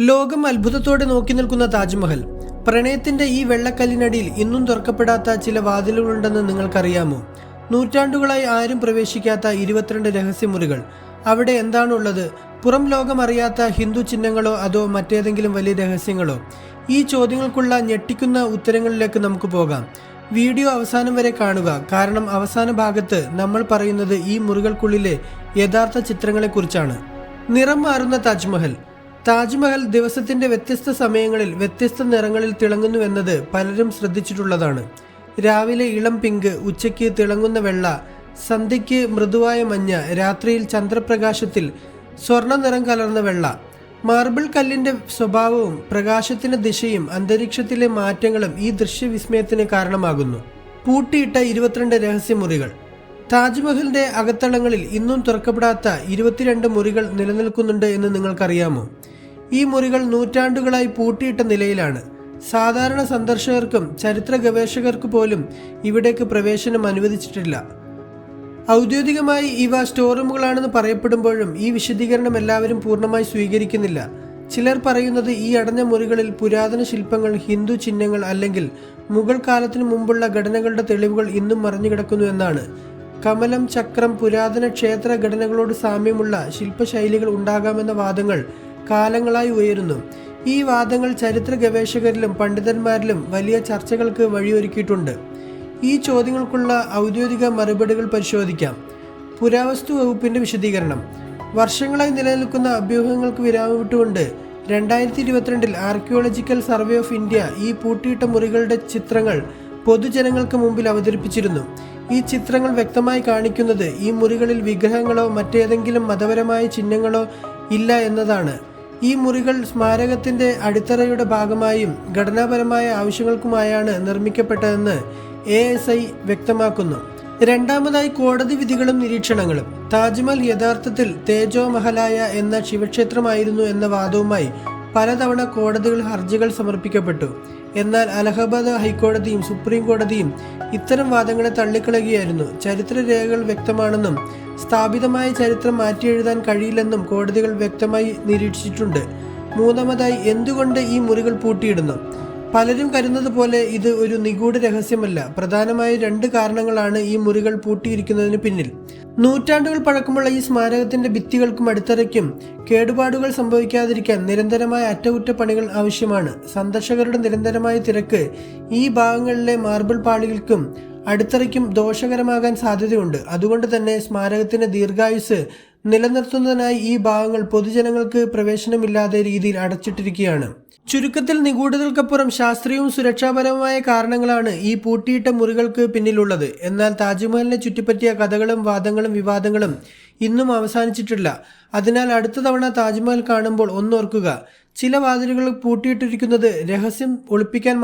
ലോകം അത്ഭുതത്തോടെ നോക്കി നിൽക്കുന്ന താജ്മഹൽ. പ്രണയത്തിന്റെ ഈ വെള്ളക്കല്ലിനടിയിൽ ഇന്നും തുറക്കപ്പെടാത്ത ചില വാതിലുകളുണ്ടെന്ന് നിങ്ങൾക്കറിയാമോ? നൂറ്റാണ്ടുകളായി ആരും പ്രവേശിക്കാത്ത ഇരുപത്തിരണ്ട് രഹസ്യമുറികൾ. അവിടെ എന്താണുള്ളത്? പുറം ലോകം അറിയാത്ത ഹിന്ദു ചിഹ്നങ്ങളോ അതോ മറ്റേതെങ്കിലും വലിയ രഹസ്യങ്ങളോ? ഈ ചോദ്യങ്ങൾക്കുള്ള ഞെട്ടിക്കുന്ന ഉത്തരങ്ങളിലേക്ക് നമുക്ക് പോകാം. വീഡിയോ അവസാനം വരെ കാണുക. കാരണം അവസാന ഭാഗത്ത് നമ്മൾ പറയുന്നത് ഈ മുറികൾക്കുള്ളിലെ യഥാർത്ഥ ചിത്രങ്ങളെക്കുറിച്ചാണ്. നിറം മാറുന്ന താജ്മഹൽ. താജ്മഹൽ ദിവസത്തിന്റെ വ്യത്യസ്ത സമയങ്ങളിൽ വ്യത്യസ്ത നിറങ്ങളിൽ തിളങ്ങുന്നുവെന്നത് പലരും ശ്രദ്ധിച്ചിട്ടുള്ളതാണ്. രാവിലെ ഇളം പിങ്ക് ഉച്ചയ്ക്ക് തിളങ്ങുന്ന വെള്ള സന്ധ്യയ്ക്ക് മൃദുവായ മഞ്ഞ രാത്രിയിൽ ചന്ദ്രപ്രകാശത്തിൽ സ്വർണ നിറം കലർന്ന വെള്ള. മാർബിൾ കല്ലിന്റെ സ്വഭാവവും പ്രകാശത്തിന്റെ ദിശയും അന്തരീക്ഷത്തിലെ മാറ്റങ്ങളും ഈ ദൃശ്യവിസ്മയത്തിന് കാരണമാകുന്നു. പൂട്ടിയിട്ട ഇരുപത്തിരണ്ട് രഹസ്യമുറികൾ. താജ്മഹലിന്റെ അകത്തളങ്ങളിൽ ഇന്നും തുറക്കപ്പെടാത്ത ഇരുപത്തിരണ്ട് മുറികൾ നിലനിൽക്കുന്നുണ്ട് എന്ന് നിങ്ങൾക്കറിയാമോ? ഈ മുറികൾ നൂറ്റാണ്ടുകളായി പൂട്ടിയിട്ട നിലയിലാണ്. സാധാരണ സന്ദർശകർക്കും ചരിത്ര ഗവേഷകർക്ക് പോലും ഇവിടേക്ക് പ്രവേശനം അനുവദിച്ചിട്ടില്ല. ഔദ്യോഗികമായി ഇവ സ്റ്റോറൂമുകളാണെന്ന് പറയപ്പെടുമ്പോഴും ഈ വിശദീകരണം എല്ലാവരും പൂർണമായി സ്വീകരിക്കുന്നില്ല. ചിലർ പറയുന്നത് ഈ അടഞ്ഞ മുറികളിൽ പുരാതന ശില്പങ്ങൾ ഹിന്ദു ചിഹ്നങ്ങൾ അല്ലെങ്കിൽ മുഗൾ കാലത്തിനു മുമ്പുള്ള ഘടനകളുടെ തെളിവുകൾ ഇന്നും മറഞ്ഞു കിടക്കുന്നു എന്നാണ്. കമലം ചക്രം പുരാതന ക്ഷേത്ര ഘടനകളോട് സാമ്യമുള്ള ശില്പശൈലികൾ ഉണ്ടാകാമെന്ന വാദങ്ങൾ കാലങ്ങളായി ഉയരുന്നു. ഈ വാദങ്ങൾ ചരിത്ര ഗവേഷകരിലും പണ്ഡിതന്മാരിലും വലിയ ചർച്ചകൾക്ക് വഴിയൊരുക്കിയിട്ടുണ്ട്. ഈ ചോദ്യങ്ങൾക്കുള്ള ഔദ്യോഗിക മറുപടികൾ പരിശോധിക്കാം. പുരാവസ്തു വകുപ്പിന്റെ വിശദീകരണം. വർഷങ്ങളായി നിലനിൽക്കുന്ന അഭ്യൂഹങ്ങൾക്ക് വിരാമം വിട്ടുകൊണ്ട് രണ്ടായിരത്തി ഇരുപത്തിരണ്ടിൽ ആർക്കിയോളജിക്കൽ സർവേ ഓഫ് ഇന്ത്യ ഈ പൂട്ടിയിട്ട മുറികളുടെ ചിത്രങ്ങൾ പൊതുജനങ്ങൾക്ക് മുമ്പിൽ അവതരിപ്പിച്ചിരുന്നു. ഈ ചിത്രങ്ങൾ വ്യക്തമായി കാണിക്കുന്നത് ഈ മുറികളിൽ വിഗ്രഹങ്ങളോ മറ്റേതെങ്കിലും മതപരമായ ചിഹ്നങ്ങളോ ഇല്ല എന്നതാണ്. ഈ മുറികൾ സ്മാരകത്തിന്റെ അടിത്തറയുടെ ഭാഗമായും ഘടനാപരമായ ആവശ്യങ്ങൾക്കുമായാണ് നിർമ്മിക്കപ്പെട്ടതെന്ന് എ എസ് ഐ വ്യക്തമാക്കുന്നു. രണ്ടാമതായി കോടതി വിധികളും നിരീക്ഷണങ്ങളും. താജ്മഹൽ യഥാർത്ഥത്തിൽ തേജോ മഹലായ എന്ന ശിവക്ഷേത്രമായിരുന്നു എന്ന വാദവുമായി പലതവണ കോടതികൾ ഹർജികൾ സമർപ്പിക്കപ്പെട്ടു. എന്നാൽ അലഹബാദ് ഹൈക്കോടതിയും സുപ്രീം കോടതിയും ഇത്തരം വാദങ്ങളെ തള്ളിക്കളയുകയായിരുന്നു. ചരിത്ര രേഖകൾ വ്യക്തമാണെന്നും സ്ഥാപിതമായ ചരിത്രം മാറ്റിയെഴുതാൻ കഴിയില്ലെന്നും കോടതികൾ വ്യക്തമായി നിരീക്ഷിച്ചിട്ടുണ്ട്. മൂന്നാമതായി എന്തുകൊണ്ട് ഈ മുറികൾ പൂട്ടിയിടുന്നു? പലരും കരുതുന്നത് പോലെ ഇത് ഒരു നിഗൂഢ രഹസ്യമല്ല. പ്രധാനമായ രണ്ട് കാരണങ്ങളാണ് ഈ മുറികൾ പൂട്ടിയിരിക്കുന്നതിന് പിന്നിൽ. നൂറ്റാണ്ടുകൾ പഴക്കമുള്ള ഈ സ്മാരകത്തിന്റെ ഭിത്തികൾക്കും അടിത്തറയ്ക്കും കേടുപാടുകൾ സംഭവിക്കാതിരിക്കാൻ നിരന്തരമായ അറ്റകുറ്റപ്പണികൾ ആവശ്യമാണ്. സന്ദർശകരുടെ നിരന്തരമായ തിരക്ക് ഈ ഭാഗങ്ങളിലെ മാർബിൾ പാളികൾക്കും അടിത്തറയ്ക്കും ദോഷകരമാകാൻ സാധ്യതയുണ്ട്. അതുകൊണ്ട് തന്നെ സ്മാരകത്തിന്റെ ദീർഘായുസ് നിലനിർത്തുന്നതിനായി ഈ ഭാഗങ്ങൾ പൊതുജനങ്ങൾക്ക് പ്രവേശനമില്ലാത്ത രീതിയിൽ അടച്ചിട്ടിരിക്കുകയാണ്. ചുരുക്കത്തിൽ നിഗൂഢതകൾക്കപ്പുറം ശാസ്ത്രീയവും സുരക്ഷാപരവുമായ കാരണങ്ങളാണ് ഈ പൂട്ടിയിട്ട മുറികൾക്ക് പിന്നിലുള്ളത്. എന്നാൽ താജ്മഹലിനെ ചുറ്റിപ്പറ്റിയ കഥകളും വാദങ്ങളും വിവാദങ്ങളും ഇന്നും അവസാനിച്ചിട്ടില്ല. അതിനാൽ അടുത്ത തവണ താജ്മഹൽ കാണുമ്പോൾ ഒന്നോർക്കുക. ചില വാതിലുകൾ പൂട്ടിയിട്ടിരിക്കുന്നത് രഹസ്യം ഒളിപ്പിക്കാൻ